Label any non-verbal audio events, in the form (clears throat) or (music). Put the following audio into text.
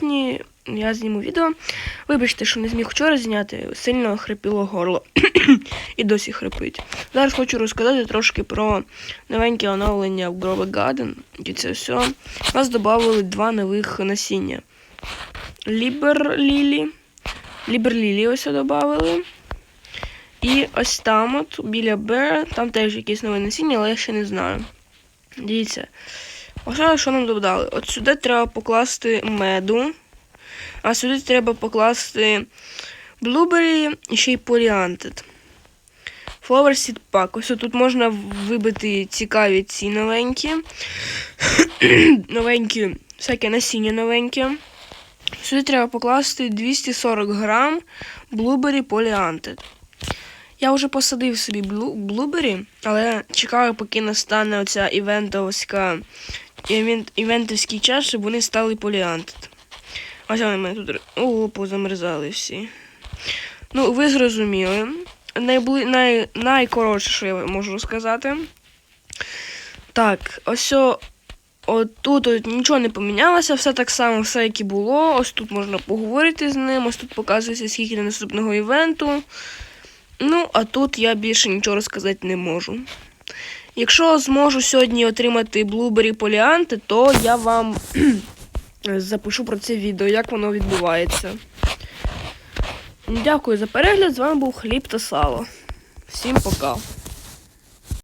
сьогодні я зніму відео. Вибачте, що не зміг вчора зняти, сильно хрипіло горло. (coughs) І досі хрипить. Зараз хочу розказати трошки про новеньке оновлення в Grove Garden. І це все. У нас додали два нових насіння. Лібер Лілі. Лібер Лілі ось додали. І ось там, от, біля Б, там теж якісь нове насіння, але я ще не знаю. Дивіться. Ось що нам додали. От сюди треба покласти меду, а сюди треба покласти блубері і ще й поліантет. Flower Seed Pack. Ось тут можна вибити цікаві ці новенькі. (clears throat) новенькі, всяке насіння новеньке. Сюди треба покласти 240 грам блубері поліантет. Я вже посадив собі блу- блубері, але чекаю, поки настане оця івентовська івент, івентовський час, щоб вони стали поліантит. Ось вони мене тут о, позамерзали всі. Ну, ви зрозуміли. Найбли... Най... Найкоротше, що я можу розказати. Так, ось отут от нічого не помінялося, все так само, все як і було. Ось тут можна поговорити з ним, ось тут показується, скільки наступного івенту. Ну, а тут я більше нічого розказати не можу. Якщо зможу сьогодні отримати блубері Поліанти, то я вам (clears throat) запишу про це відео, як воно відбувається. Дякую за перегляд. З вами був Хліб та Сало. Всім пока.